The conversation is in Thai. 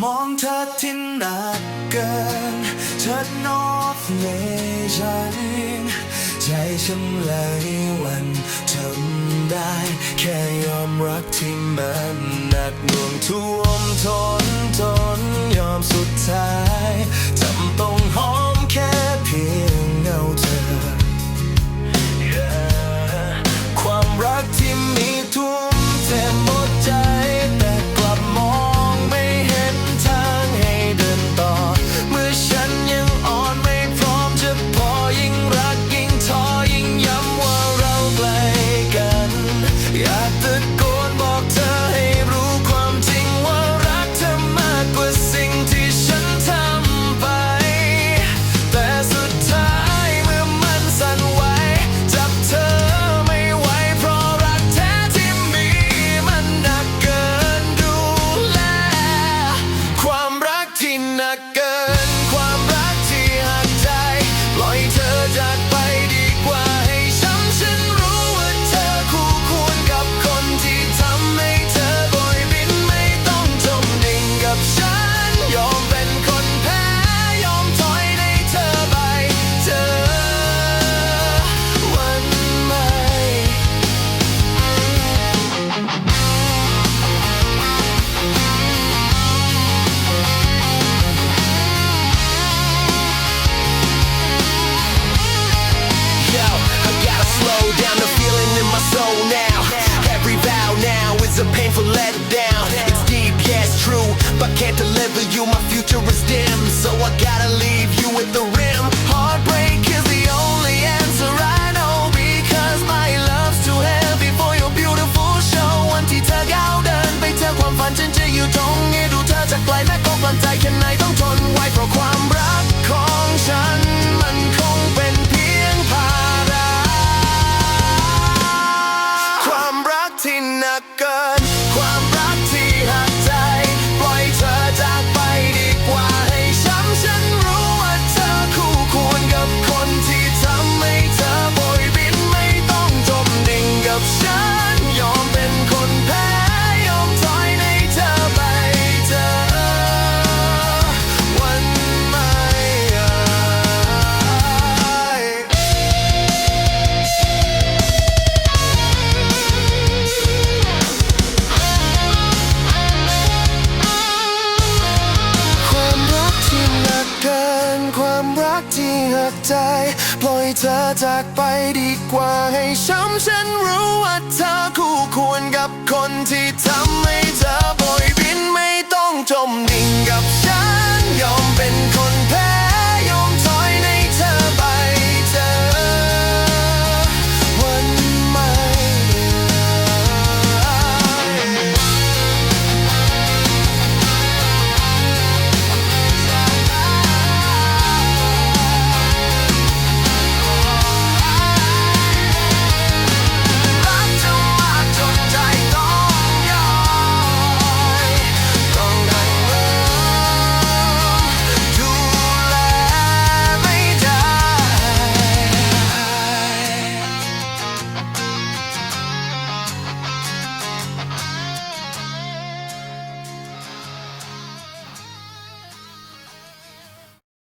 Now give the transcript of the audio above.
มองเธอที่หนักเกิน เธอนอกในฉัน ใจฉันเลยวันทำได้ แค่ยอมรักที่มันหนักหน่วงท่วมทนทนยอมสุดท้าย But can't deliver you, my future is dim So I gotta leave you at the rim. Heartbreak is the only answer I know Because my love's too heavy for your beautiful show. วันที่เธอก้าวเดินไปเจอความฝันฉันจะอยู่ตรงนี้ดูเธอจากไกลแม้กองกำลังใจแค่ จ ปล่อยเธอจากไปดีกว่าให้ช้ำฉันรู้ว่าเธอคู่ควรกับคนที่ทำให้